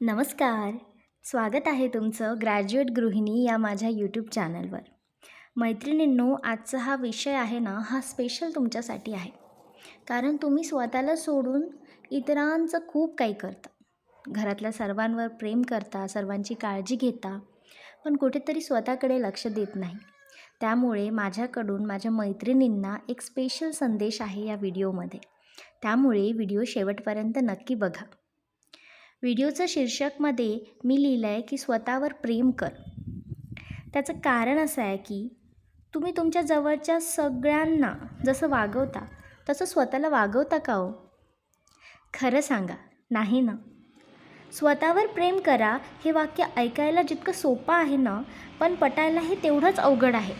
नमस्कार. स्वागत आहे तुमचं ग्रॅज्युएट गृहिणी या माझ्या यूट्यूब चॅनलवर. मैत्रिणींनो आजचा हा विषय आहे ना हा स्पेशल तुमच्यासाठी आहे. कारण तुम्ही स्वतःला सोडून इतरांचं खूप काही करता. घरातल्या सर्वांवर प्रेम करता सर्वांची काळजी घेता पण कुठेतरी स्वतःकडे लक्ष देत नाही. त्यामुळे माझ्याकडून माझ्या मैत्रिणींना एक स्पेशल संदेश आहे या व्हिडिओमध्ये त्यामुळे व्हिडिओ शेवटपर्यंत नक्की बघा. व्हिडिओचं शीर्षकमध्ये मी लिहिलं आहे की स्वतःवर प्रेम कर. त्याचं कारण असं आहे की तुम्ही तुमच्या जवळच्या सगळ्यांना जसं वागवता तसं स्वतःला वागवता का हो? खरं सांगा नाही ना? स्वतःवर प्रेम करा हे वाक्य ऐकायला जितकं सोपं आहे ना पण पटायला हे तेवढंच अवघड आहे.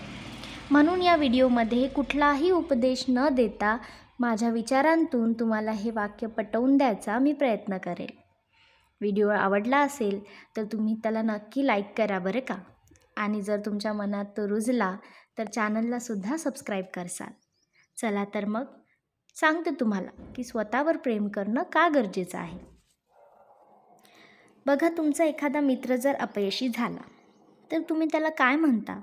म्हणून या व्हिडिओमध्ये कुठलाही उपदेश न देता माझ्या विचारांतून तुम्हाला हे वाक्य पटवून द्यायचा मी प्रयत्न करेल. व्हिडिओ आवडला असेल तर तुम्ही त्याला नक्की लाईक करा बरं का? आणि जर तुमच्या मनात तो रुजला तर चॅनललासुद्धा सबस्क्राईब करसाल. चला तर मग सांगते तुम्हाला की स्वतःवर प्रेम करणं का गरजेचं आहे? बघा तुमचा एखादा मित्र जर अपयशी झाला तर तुम्ही त्याला काय म्हणता?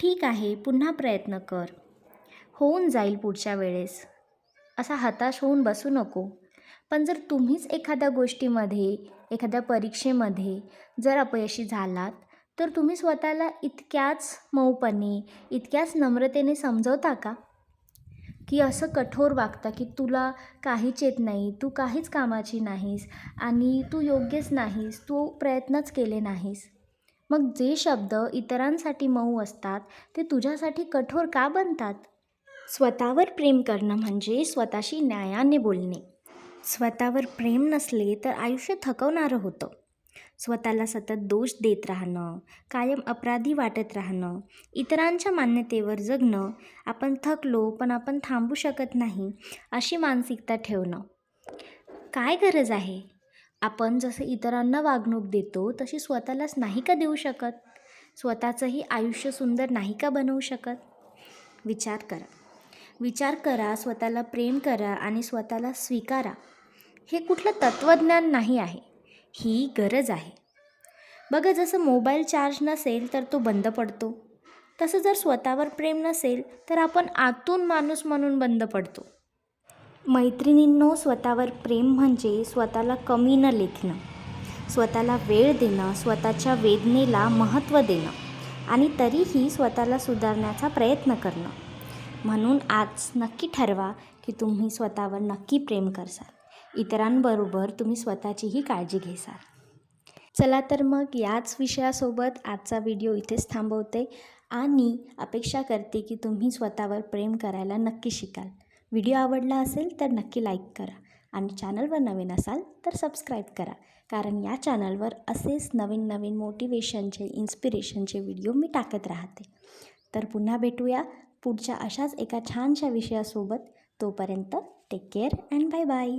ठीक आहे पुन्हा प्रयत्न कर. होऊन जाईल पुढच्या वेळेस. असा हताश होऊन बसू नको. पण जर तुम्हीच एखाद्या गोष्टीमध्ये एखाद्या परीक्षेमध्ये जर अपयशी झालात तर तुम्ही स्वतःला इतक्याच मऊपणे इतक्याच नम्रतेने समजवता का? की असं कठोर वागता की तुला काहीच येत नाही तू काहीच कामाची नाहीस आणि तू योग्यच नाहीस तू प्रयत्नच केले नाहीस. मग जे शब्द इतरांसाठी मऊ असतात ते तुझ्यासाठी कठोर का बनतात? स्वतःवर प्रेम करणं म्हणजे स्वतःशी न्यायाने बोलणे. स्वतःवर प्रेम नसले तर आयुष्य थकवणारं होतं. स्वतःला सतत दोष देत राहणं कायम अपराधी वाटत राहणं इतरांच्या मान्यतेवर जगणं आपण थकलो पण आपण थांबू शकत नाही अशी मानसिकता ठेवणं. काय गरज आहे? आपण जसं इतरांना वागणूक देतो तशी स्वतःलाच नाही का देऊ शकत? स्वतःचंही आयुष्य सुंदर नाही का बनवू शकत? विचार करा. विचार करा स्वतःला प्रेम करा आणि स्वतःला स्वीकारा. हे कुठलं तत्त्वज्ञान नाही आहे. ही गरज आहे. बघा जसं मोबाईल चार्ज नसेल तर तो बंद पडतो. तसं जर स्वतःवर प्रेम नसेल तर आपण आतून माणूस म्हणून बंद पडतो. मैत्रिणींनो स्वतःवर प्रेम म्हणजे स्वतःला कमी न लेखणं. स्वतःला वेळ देणं स्वतःच्या वेदनेला महत्त्व देणं आणि तरीही स्वतःला सुधारण्याचा प्रयत्न करणं. म्हणून आज नक्की ठरवा की तुम्ही स्वतःवर नक्की प्रेम करसाल. इतरांबरोबर तुम्ही स्वतःचीही काळजी घेसाल. चला तर मग याच विषयासोबत आजचा व्हिडिओ इथेच थांबवते आणि अपेक्षा करते की तुम्ही स्वतःवर प्रेम करायला नक्की शिकाल. व्हिडिओ आवडला असेल तर नक्की लाईक करा आणि चॅनलवर नवीन असाल तर सबस्क्राईब करा. कारण या चॅनलवर असेच नवीन नवीन मोटिवेशनचे इन्स्पिरेशनचे व्हिडिओ मी टाकत राहते. तर पुन्हा भेटूया. पुढच्या अशाच एका छानशा विषयासोबत तोपर्यंत take care and bye bye